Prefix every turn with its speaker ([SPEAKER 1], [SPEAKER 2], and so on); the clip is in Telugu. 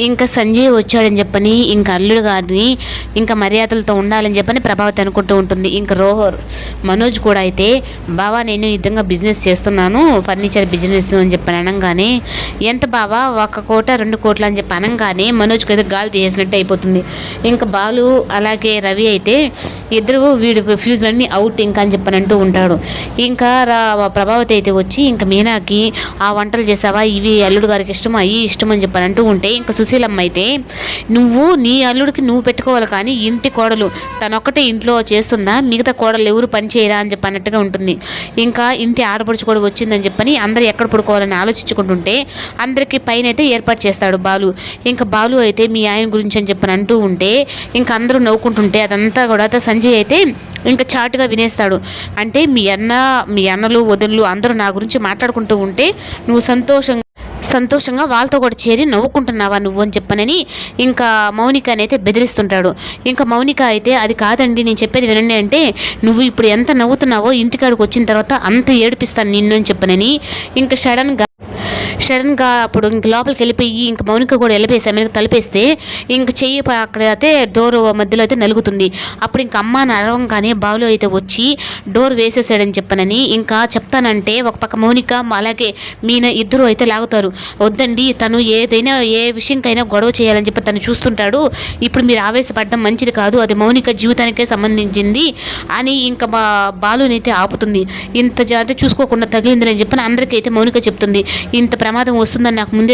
[SPEAKER 1] ఇంకా సంజయ్ వచ్చాడని చెప్పని ఇంకా అల్లుడు గారిని ఇంకా మర్యాదలతో ఉండాలని చెప్పని ప్రభావతి అనుకుంటూ ఉంటుంది. ఇంకా రోహర్ మనోజ్ కూడా అయితే బావా నేను ఈ విధంగా బిజినెస్ చేస్తున్నాను ఫర్నిచర్ బిజినెస్ అని చెప్పని అనగానే ఎంత బావా ఒక కోట రెండు కోట్ల అని చెప్పి అనగానే మనోజ్కి అయితే గాలి తీసేసినట్టు అయిపోతుంది. ఇంకా బాలు అలాగే రవి అయితే ఇద్దరు వీడి ఫ్యూజర్ అన్ని అవుట్ ఇంకా అని చెప్పని అంటూ ఉంటాడు. ఇంకా రా ప్రభావతి అయితే వచ్చి ఇంకా మీనాకి ఆ వంటలు చేసావా? ఇవి అల్లుడు గారికి ఇష్టం అవి ఇష్టం అని చెప్పని అంటూ ఉంటే ఇంకా సుశీలమ్మ అయితే నువ్వు నీ అల్లుడికి నువ్వు పెట్టుకోవాలి కానీ ఇంటి కోడలు తనొక్కటే ఇంట్లో చేస్తుందా? మిగతా కోడలు ఎవరు పని చేయరా? అని చెప్పి అన్నట్టుగా ఉంటుంది. ఇంకా ఇంటి ఆడపడుచు కూడా వచ్చిందని చెప్పని అందరు ఎక్కడ పడుకోవాలని ఆలోచించుకుంటుంటే అందరికీ పైన అయితే ఏర్పాటు చేస్తాడు బాలు. ఇంకా బాలు అయితే మీ ఆయన గురించి అని చెప్పని అంటూ ఉంటే ఇంకా అందరూ నవ్వుకుంటుంటే అదంతా కూడా సంజయ్ అయితే ఇంకా చాటుగా వినేస్తాడు. అంటే మీ అన్న మీ అన్నలు వదినలు అందరూ నా గురించి మాట్లాడుకుంటూ ఉంటే నువ్వు సంతోషంగా సంతోషంగా వాళ్ళతో కూడా చేరి నవ్వుకుంటున్నావా నువ్వు అని చెప్పనని ఇంకా మౌనిక అయితే బెదిరిస్తుంటాడు. ఇంకా మౌనిక అయితే అది కాదండి నేను చెప్పేది వినండి అంటే నువ్వు ఇప్పుడు ఎంత నవ్వుతున్నావో ఇంటికాడికి వచ్చిన తర్వాత అంత ఏడిపిస్తాను నిన్ను అని చెప్పనని ఇంకా సడన్గా సడన్గా అప్పుడు ఇంక లోపలికి వెళ్ళిపోయి ఇంక మౌనిక కూడా వెళ్ళిపోయి వెనక తలిపేస్తే ఇంక చెయ్యి అక్కడ అయితే డోర్ మధ్యలో అయితే నలుగుతుంది. అప్పుడు ఇంక అమ్మ నడవంగానే అరవంగానే బావులో అయితే వచ్చి డోర్ వేసేసాడని చెప్పనని ఇంకా చెప్తానంటే ఒక పక్క మౌనిక అలాగే మీన ఇద్దరు అయితే లాగుతారు. వద్దండి తను ఏదైనా ఏ విషయంకైనా గొడవ చేయాలని చెప్పి తను చూస్తుంటాడు. ఇప్పుడు మీరు ఆవేశపడడం మంచిది కాదు అది మౌనిక జీవితానికే సంబంధించింది అని ఇంకా బా బాలునైతే ఆపుతుంది. ఇంత జాగ్రత్త చూసుకోకుండా తగిలిందని చెప్పని అందరికీ అయితే మౌనిక చెప్తుంది. ఇంత ప్రమాదం వస్తుందని నాకు ముందే